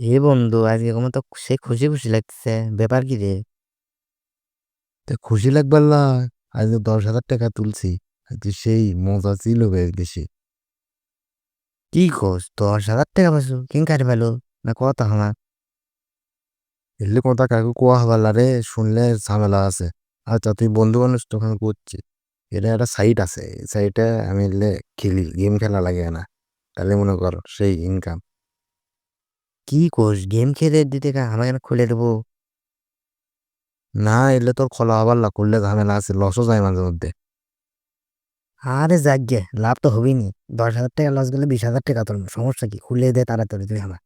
এ বন্ধু আজকে আমার তো সে খুশি খুশি লাগতেছে ব্যাপার কি রে? তা খুশি লাগবার না আজ দশ হাজার টাকা তুলছি আজকে সেই মজা ছিল বেশি কি খোঁজ দশ হাজার টাকা পাইছো কিন কাটি পেল না কত আমার এলে কথা কাকু কোয়া হবার না রে শুনলে ঝামেলা আছে। আচ্ছা তুই বন্ধু মানুষ তখন করছি এটা একটা সাইট আছে সাইটে আমি এলে খেলি গেম খেলা লাগে না। তাহলে মনে কর সেই ইনকাম কি কোষ গেম খেলে দিতে কা আমাকে খুলে দেবো। না, এলে তোর খোলা হবার না করলে ঝামেলা আছে লসও যায় মাঝে মধ্যে। আরে যাক গে লাভ তো হবেই নি। দশ হাজার টাকা লস গেলে বিশ হাজার টাকা তোর, সমস্যা কি? খুলে দে তাড়াতাড়ি তুই আমার।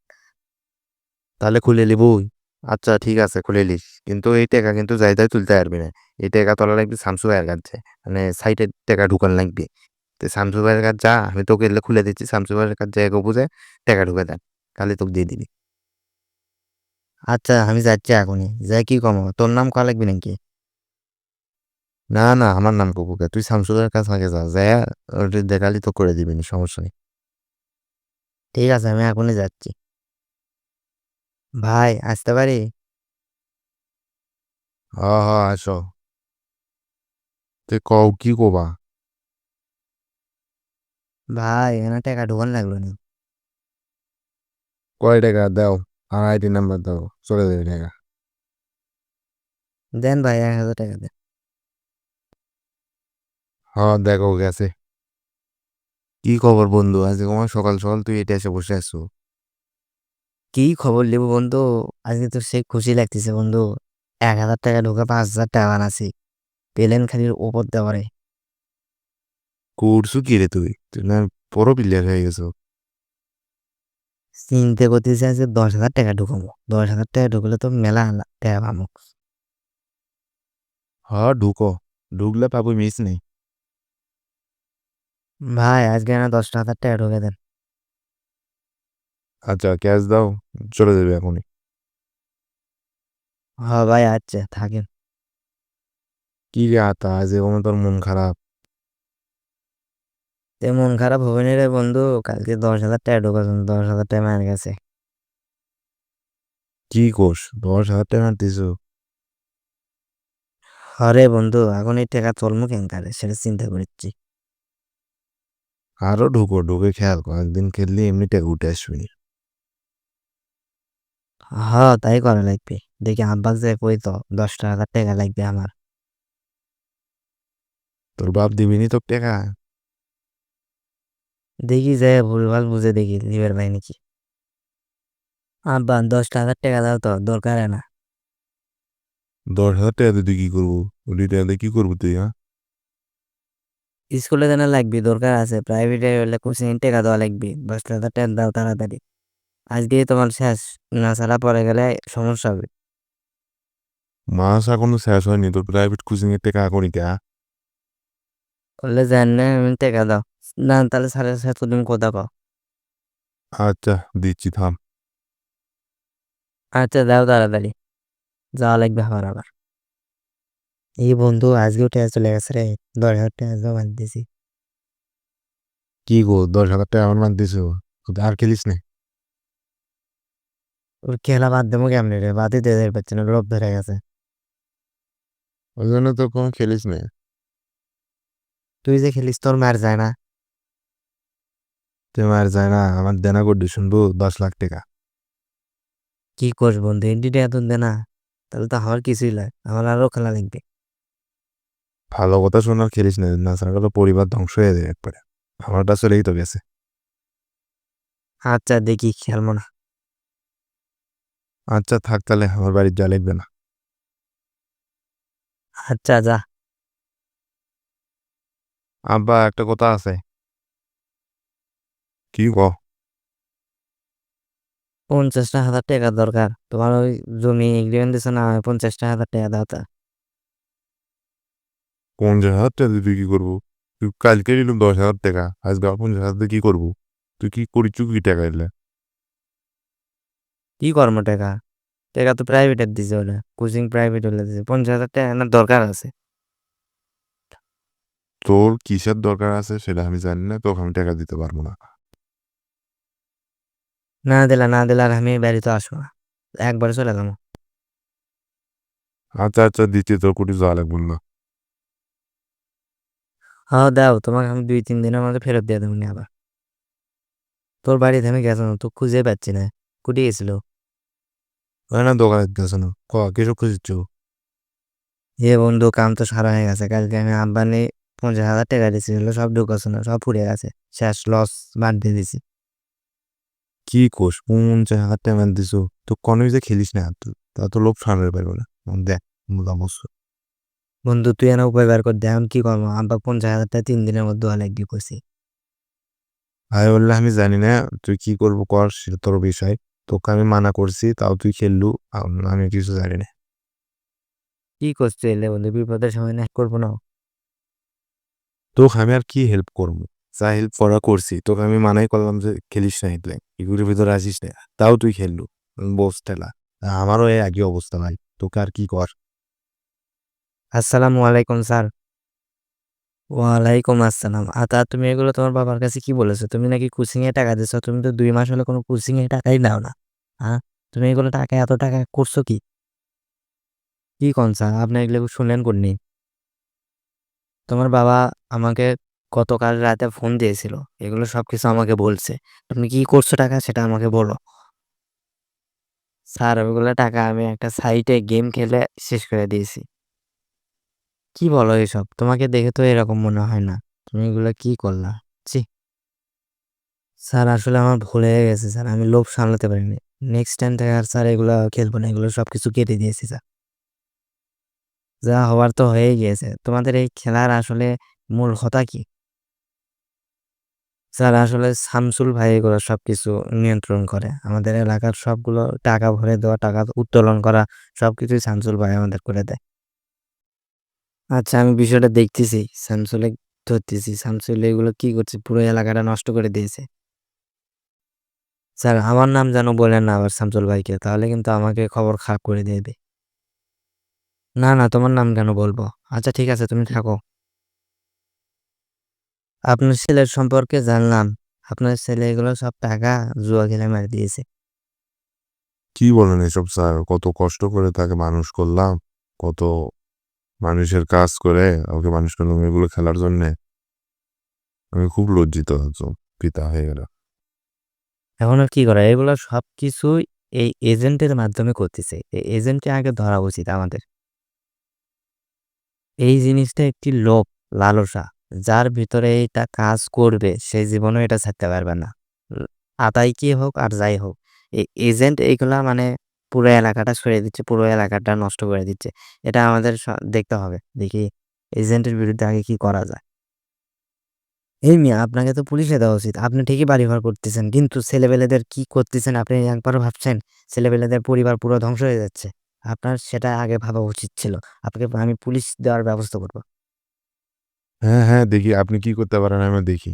তাহলে খুলে নিবই আচ্ছা ঠিক আছে, খুলে নিস। কিন্তু এই টাকা কিন্তু যাই তাই তুলতে পারবি না। এই টাকা তোলা লাগবে শামসু ভাইয়ের কাছে। মানে সাইটের টাকা ঢুকান লাগবে। তো শামসু ভাইয়ের কাছে যা, আমি তোকে এলে খুলে দিচ্ছি। শামসু ভাইয়ের কাছে জায়গা বুঝে, টাকা ঢুকে দেন তাহলে তোকে দিয়ে দিবি। আচ্ছা আমি যাচ্ছি এখনই। যাই কি কমো তোর নাম কয়া লাগবে নাকি? না না আমার নাম কপুকে তুই শামসু ভাইয়ের কাছে আগে যা যায় ওটা দেখালি তো করে দিবি সমস্যা নেই। ঠিক আছে আমি এখনই যাচ্ছি। ভাই আসতে পারি? হ হ আসো। তুই কও কি কবা? ভাই এখানে টাকা ঢোকান লাগল না। কয় টাকা দাও আর আইডি নাম্বার দাও চলে দেবে টাকা দেন ভাই এক হাজার টাকা দেন হ্যাঁ দেখো গেছে কি খবর বন্ধু আজকে তোমার সকাল সকাল তুই এটা এসে বসে আছো কি খবর নেব বন্ধু আজকে তো সে খুশি লাগতেছে বন্ধু এক হাজার টাকা ঢোকা পাঁচ হাজার টাকা বানাছি পেলেন খালি ওপর দেওয়ারে করছ কি রে তুই তুই না বড় প্লেয়ার হয়ে গেছো চিনতে করতে চাই যে দশ হাজার টাকা ঢুকাবো। দশ হাজার টাকা ঢুকলে তো মেলা টাকা পাবো হ্যাঁ ঢুকো। ঢুকলে পাবো মিস নেই। ভাই আজকে না দশটা হাজার টাকা ঢুকে দেন। আচ্ছা ক্যাশ দাও চলে যাবে এখনই। হ্যাঁ ভাই আচ্ছা থাকেন। কি রে আতা আজ এরকম তোর মন খারাপ। তে মন খারাপ হবে না রে বন্ধু কালকে দশ হাজার টাকা ঢুকাছেন দশ হাজার টাকা মার গেছে কি কোষ দশ হাজার টাকা দিছো? আরে বন্ধু এখন এই টাকা চলমু কেন কারে সেটা চিন্তা করছি। আরও ঢুকো ঢুকে খেয়াল কর একদিন খেললে এমনি টাকা উঠে আসবি হ্যাঁ তাই করা লাগবে। দেখি আব্বাস যে কই তো দশটা হাজার টাকা লাগবে আমার। তোর বাপ দিবিনি তোর টাকা? দেখি যে ভুলভাল বুঝে দেখি লিবের ভাই নাকি। আব্বা দশটা হাজার টাকা দাও তো দরকার না। দশ হাজার টাকা দিয়ে কি করব? ওই টাকা দিয়ে কি করব তুই হ্যাঁ? স্কুলে জানা লাগবে দরকার আছে। প্রাইভেটে হলে কোচিং টাকা দেওয়া লাগবে। দশটা হাজার টাকা দাও তাড়াতাড়ি। আজকে তোমার শেষ। না ছাড়া পরে গেলে সমস্যা হবে। মাস এখনও শেষ হয়নি তোর প্রাইভেট কোচিং এর টাকা এখনই কে বললে জান না টাকা দাও। না তাহলে সাড়ে সাতশো তুমি কোথা পাও। আচ্ছা দিচ্ছি থাম। আচ্ছা দাও তাড়াতাড়ি। যাওয়া লাগবে আবার আবার। এই বন্ধু আজকেও টাকা চলে গেছে রে। দশ হাজার টাকা জমা দিয়েছি। কি গো দশ হাজার টাকা আমার দিছো আর খেলিস না। ওর খেলা বাদ দেবো কেমনি রে? বাদই দিয়ে দেয় পাচ্ছে না লোভ ধরে গেছে। ওই জন্য তো কোনো খেলিস না। তুই যে খেলিস তোর মার যায় না। তুই আর যায় না আমার দেনা করবি শুনব দশ লাখ টাকা। কি করস বন্ধু এন্টিটা এত দে না তাহলে তো আমার কিছুই লাগে আমার আরও খেলা লাগবে। ভালো কথা শোন আর খেলিস না না ছাড়া পরিবার ধ্বংস হয়ে যায় একবারে। আমারটা চলেই তো গেছে। আচ্ছা দেখি খেলব না। আচ্ছা থাক তাহলে আমার বাড়ির যা লাগবে না। আচ্ছা যা। আব্বা একটা কথা আছে। কি ক? পঞ্চাশটা হাজার টাকা দরকার। তোমার ওই জমি এগ্রিমেন্ট দিছো না আমায় পঞ্চাশটা হাজার টাকা দাও তা। পঞ্চাশ হাজার টাকা দিয়ে তুই কি করব? তুই কালকে নিলাম দশ হাজার টাকা আজকে আবার পঞ্চাশ হাজার দিয়ে কি করব? তুই কি করিস কি টাকা এলে? কি কর্ম টাকা? টাকা তো প্রাইভেটের দিছে ওটা কোচিং প্রাইভেট হলে দিছে। পঞ্চাশ হাজার টাকা না দরকার আছে। তোর কিসের দরকার আছে সেটা আমি জানি না তোকে আমি টাকা দিতে পারব না। না দিলা না দিলে আর আমি বাড়িতে আসব না। একবারে চলে যাব। আচ্ছা আচ্ছা দিচ্ছি তোর কোটি যাওয়া লাগবে না। হ্যাঁ দাও তোমাকে আমি দুই তিন দিনের মধ্যে ফেরত দিয়ে দেবো নি আবার। তোর বাড়িতে আমি গেছো না তো খুঁজে পাচ্ছি না। কুটি গেছিল। না দোকানে না। ক কিছু খুঁজছ? এ বন্ধু কাম তো সারা হয়ে গেছে। কালকে আমি আব্বানি পঞ্চাশ হাজার টাকা দিয়েছিল সব ঢুকাচ্ছে না সব ফুরিয়ে গেছে। শেষ লস বাদ দিয়ে দিছি কি কোষ? পঞ্চাশ হাজার টাকা দিছ? তো কোনো যে খেলিস না তুই তা তো লোক সামনে পারব না। দেখ অবশ্য বন্ধু তুই এনে উপায় বের কর দে এখন কি করব। আব্বা পঞ্চাশ হাজার টাকা তিন দিনের মধ্যে অনেক দিয়ে করছি আমি বললে আমি জানি না তুই কি করব কর সেটা তোর বিষয়। তোকে আমি মানা করছি তাও তুই খেললু আমি কিছু জানি না। কি করছে এলে বন্ধু? বিপদের সময় না করব না। তোকে আমি আর কি হেল্প করব? যা হেল্প করা করছি, তোকে আমি মানাই করলাম যে খেলিস না এগুলো এগুলোর ভিতরে আসিস না, তাও তুই খেললু, বস ঠেলা, আমারও এই একই অবস্থা ভাই, তোকে আর কি কর। আসসালামু আলাইকুম স্যার। ওয়ালাইকুম আসসালাম। আর তা তুমি এগুলো তোমার বাবার কাছে কি বলেছ? তুমি নাকি কোচিং এ টাকা দিছো তুমি তো দুই মাস হলে কোনো কোচিং এ টাকাই নাও না হ্যাঁ তুমি এগুলো টাকা, এত টাকা করছ কি? কি কোন স্যার? আপনি এগুলো শুনলেন কোননি তোমার বাবা আমাকে গতকাল রাতে ফোন দিয়েছিল। এগুলো সব কিছু আমাকে বলছে। তুমি কি করছ টাকা? সেটা আমাকে বলো। স্যার ওইগুলো টাকা আমি একটা সাইটে গেম খেলে শেষ করে দিয়েছি। কি বলো এসব? তোমাকে দেখে তো এরকম মনে হয় না। তুমি এগুলো কি করলা? ছি। স্যার, আসলে আমার ভুল হয়ে গেছে, স্যার। আমি লোভ সামলাতে পারিনি। নেক্সট টাইম থেকে আর স্যার এগুলো খেলব না। এগুলো সব কিছু কেটে দিয়েছি, স্যার। যা হওয়ার তো হয়েই গিয়েছে। তোমাদের এই খেলার আসলে মূল কথা কি? স্যার আসলে শামসুল ভাই এগুলো সব কিছু নিয়ন্ত্রণ করে। আমাদের এলাকার সবগুলো টাকা ভরে দেওয়া, টাকা উত্তোলন করা সব কিছুই শামসুল ভাই আমাদের করে দেয়। আচ্ছা আমি বিষয়টা দেখতেছি। শামসুলে ধরতেছি, শামসুল এগুলো কি করছে? পুরো এলাকাটা নষ্ট করে দিয়েছে। স্যার, আমার নাম যেন বলেন না আবার শামসুল ভাইকে, তাহলে কিন্তু আমাকে খবর খারাপ করে দেবে না না, তোমার নাম কেন বলব? আচ্ছা ঠিক আছে, তুমি থাকো। আপনার ছেলের সম্পর্কে জানলাম। আপনার ছেলে এগুলো সব টাকা জুয়া খেলে মেরে দিয়েছে। কি বলেন এসব স্যার? কত কষ্ট করে তাকে মানুষ করলাম কত মানুষের কাজ করে ওকে মানুষ করলাম এগুলো খেলার জন্য। আমি খুব লজ্জিত একজন পিতা হয়ে গেল। এখন আর কি করা? এগুলো সব কিছুই এই এজেন্টের মাধ্যমে করতেছে। এই এজেন্টকে আগে ধরা উচিত আমাদের। এই জিনিসটা একটি লোভ লালসা। যার ভিতরে এটা কাজ করবে, সে জীবনেও এটা ছাড়তে পারবে না। আদায় কি হোক আর যাই হোক এজেন্ট এইগুলা মানে পুরো এলাকাটা সরিয়ে দিচ্ছে, পুরো এলাকাটা নষ্ট করে দিচ্ছে। এটা আমাদের দেখতে হবে, দেখি এজেন্টের বিরুদ্ধে আগে কি করা যায়। এই মিয়া, আপনাকে তো পুলিশে দেওয়া উচিত। আপনি ঠিকই বাড়ি ঘর করতেছেন, কিন্তু ছেলেবেলেদের কি করতেছেন আপনি একবারও ভাবছেন? ছেলেবেলেদের পরিবার পুরো ধ্বংস হয়ে যাচ্ছে। আপনার সেটা আগে ভাবা উচিত ছিল। আপনাকে আমি পুলিশ দেওয়ার ব্যবস্থা করব। হ্যাঁ হ্যাঁ দেখি আপনি কি করতে পারেন আমি দেখি